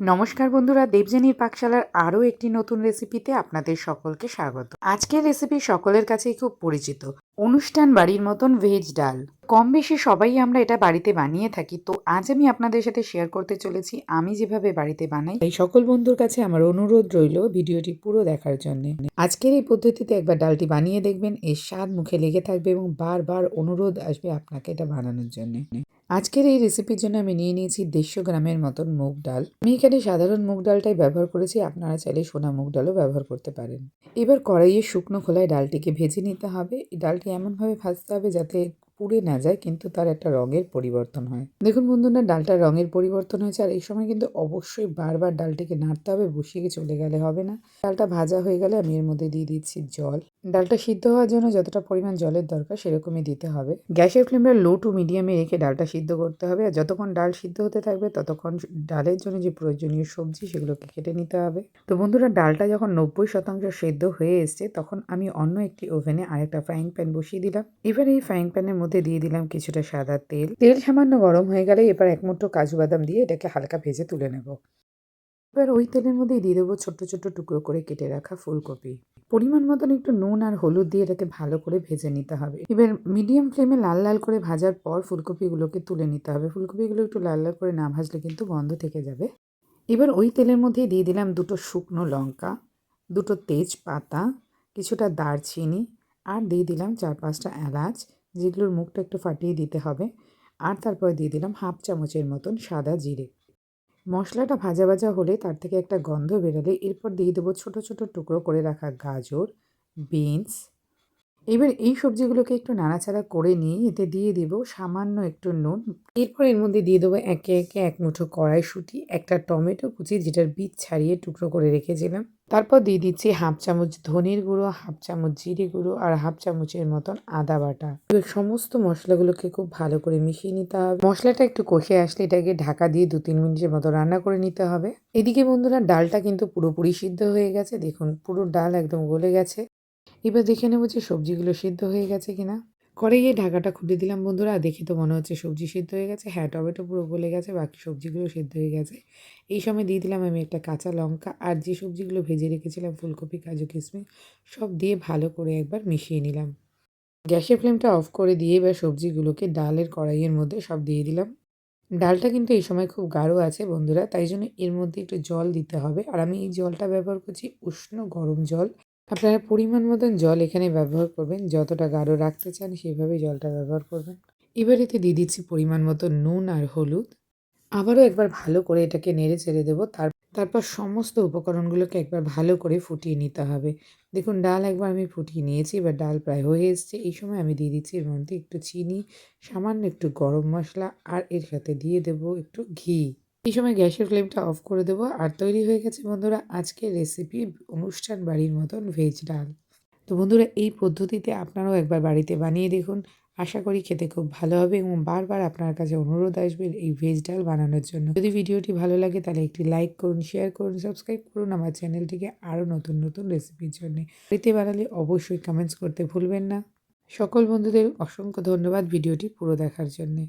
নমস্কার বন্ধুরা দেবজেনির পাকশালার আরও একটি নতুন রেসিপিতে আপনাদের সকলকে স্বাগত। আজকের রেসিপি সকলের কাছেই খুব পরিচিত। অনুষ্ঠান বাড়ির মতন ভেজ ডাল। কম বেশি সবাই আমরা এটা বাড়িতে বানিয়ে থাকি। তো আজ আমি আপনাদের সাথে শেয়ার করতে চলেছি আমি যেভাবে বাড়িতে বানাই। এই সকল বন্ধুর কাছে আমার অনুরোধ রইল ভিডিওটি পুরো দেখার জন্য। আজকের এই পদ্ধতিতে একবার ডালটি বানিয়ে দেখবেন, এর স্বাদ মুখে লেগে থাকবে এবং বারবার অনুরোধ আসবে আপনাকে এটা বানানোর জন্য। আজকের এই রেসিপির জন্য আমি নিয়ে নিয়েছি দেড়শো গ্রামের মতন মুগ ডাল। আমি এখানে সাধারণ মুগ ডালটাই ব্যবহার করেছি, আপনারা চাইলে সোনা মুগ ডালও ব্যবহার করতে পারেন। এবার কড়াইয়ে শুকনো খোলায় ডালটিকে ভেজে নিতে হবে। এই ডালটি এমনভাবে ভাজতে হবে যাতে পুড়ে না যায়, কিন্তু তার একটা রঙের পরিবর্তন হয়। দেখুন বন্ধুরা, ডালটার রঙের পরিবর্তন হয়েছে, আর এই সময় কিন্তু অবশ্যই বারবার ডালটিকে নাড়তে হবে, বসিয়ে চলে গেলে হবে না। ডালটা ভাজা হয়ে গেলে আমি এর মধ্যে দিয়ে দিচ্ছি জল। ডালটা সিদ্ধ হওয়ার জন্য যতটা পরিমাণ জলের দরকার সেরকমই দিতে হবে। গ্যাসের ফ্লেমটা লো টু মিডিয়ামে রেখে ডালটা সিদ্ধ করতে হবে, আর যতক্ষণ ডাল সিদ্ধ হতে থাকবে, ততক্ষণ ডালের জন্য যে প্রয়োজনীয় সবজি সেগুলোকে কেটে নিতে হবে। তো বন্ধুরা, ডালটা যখন নব্বই শতাংশ সেদ্ধ হয়ে এসছে, তখন আমি অন্য একটি ওভেনে আরেকটা ফ্রাইং প্যান বসিয়ে দিলাম। এবার এই ফ্রাইং প্যানের মধ্যে দিয়ে দিলাম কিছুটা সাদা তেল। তেল সামান্য গরম হয়ে গেলে এবার এক মুঠো কাজু বাদাম দিয়ে এটাকে হালকা ভেজে তুলে নেব। এবার ওই তেলের মধ্যেই দিয়ে দেবো ছোট্ট ছোট্ট টুকরো করে কেটে রাখা ফুলকপি। পরিমাণ মতন একটু নুন আর হলুদ দিয়ে এটাকে ভালো করে ভেজে নিতে হবে। এবার মিডিয়াম ফ্লেমে লাল লাল করে ভাজার পর ফুলকপিগুলোকে তুলে নিতে হবে। ফুলকপিগুলো একটু লাল লাল করে না ভাজলে কিন্তু গন্ধ থেকে যাবে। এবার ওই তেলের মধ্যেই দিয়ে দিলাম দুটো শুকনো লঙ্কা, দুটো তেজপাতা, কিছুটা দারচিনি আর দিয়ে দিলাম চার পাঁচটা এলাচ। যেগুলোর মুখটা একটু ফাটিয়ে দিতে হবে। আর তারপরে দিয়ে দিলাম হাফ চামচের মতন সাদা জিরে। মশলাটা ভাজা ভাজা হলে তার থেকে একটা গন্ধ বেরোলে এরপর দিয়ে দেবো ছোটো ছোটো টুকরো করে রাখা গাজর, বিনস এবার এই সবজিগুলোকে একটু নাড়াচাড়া করে নিয়ে এতে দিয়ে দেবো সামান্য একটু নুন। এরপর এর মধ্যে দিয়ে দেবো একে একে এক মুঠো কড়াইশুঁটি, একটা টমেটো কুচি যেটার বীজ ছাড়িয়ে টুকরো করে রেখেছিলাম। তারপর দিয়ে দিচ্ছি হাফ চামচ ধনের গুঁড়ো, হাফ চামচ জিরে গুঁড়ো আর হাফ চামচের মতন আদা বাটা। সমস্ত মশলাগুলোকে খুব ভালো করে মিশিয়ে নিতে হবে। মশলাটা একটু কষে আসলে এটাকে ঢাকা দিয়ে দু তিন মিনিটের মতো রান্না করে নিতে হবে। এদিকে বন্ধুরা ডালটা কিন্তু পুরোপুরি সিদ্ধ হয়ে গেছে। দেখুন পুরো ডাল একদম গলে গেছে। এবার দেখে নেব যে সবজিগুলো সিদ্ধ হয়ে গেছে কিনা। করে গিয়ে ঢাকাটা খুলে দিলাম, বন্ধুরা। দেখে তো মনে হচ্ছে সবজি সিদ্ধ হয়ে গেছে। হ্যাঁ টমেটো পুরো গলে গেছে, বাকি সবজিগুলো সিদ্ধ হয়ে গেছে। এই সময় দিয়ে দিলাম আমি একটা কাঁচা লঙ্কা, আর যে সবজিগুলো ভেজে রেখেছিলাম, ফুলকপি, কাজু, কিশমিশ, সব দিয়ে ভালো করে একবার মিশিয়ে নিলাম। গ্যাসের ফ্লেমটা অফ করে দিয়ে এবার সবজিগুলোকে ডালের কড়াইয়ের মধ্যে সব দিয়ে দিলাম। ডালটা কিন্তু এই সময় খুব গাঢ় আছে, বন্ধুরা। তাই জন্য এর মধ্যে একটু জল দিতে হবে। আর আমি এই জলটা ব্যবহার করছি উষ্ণ গরম জল। আপনারা পরিমাণ মতন জল এখানে ব্যবহার করবেন। যতটা গাঢ় রাখতে চান সেভাবে জলটা ব্যবহার করবেন। এবার এতে দিয়ে দিচ্ছি পরিমাণ মতো নুন আর হলুদ। আবারও একবার ভালো করে এটাকে নেড়ে ছেড়ে দেবো। তার, তারপর সমস্ত উপকরণগুলোকে একবার ভালো করে ফুটিয়ে নিতে হবে। দেখুন, ডাল একবার আমি ফুটিয়ে নিয়েছি। এবার ডাল প্রায় হয়ে এসছে। এই সময় আমি দিয়ে দিচ্ছি এর মধ্যে একটু চিনি, সামান্য একটু গরম মশলা, আর এর সাথে দিয়ে দেবো একটু ঘি। এই সময় গ্যাসের ফ্লেমটা অফ করে দেবো। আর তৈরি হয়ে গেছে বন্ধুরা আজকের রেসিপি অনুষ্ঠান বাড়ির মতন ভেজ ডাল। তো বন্ধুরা, এই পদ্ধতিতে আপনারাও একবার বাড়িতে বানিয়ে দেখুন। আশা করি খেতে খুব ভালো হবে এবং বারবার আপনার কাছে অনুরোধ আসবে এই ভেজ ডাল বানানোর জন্য। যদি ভিডিওটি ভালো লাগে তাহলে একটি লাইক করুন শেয়ার করুন সাবস্ক্রাইব করুন আমার চ্যানেলটিকে আরও নতুন নতুন রেসিপির জন্য। বাড়িতে বানালে অবশ্যই কমেন্টস করতে ভুলবেন না। সকল বন্ধুদের অসংখ্য ধন্যবাদ ভিডিওটি পুরো দেখার জন্যে।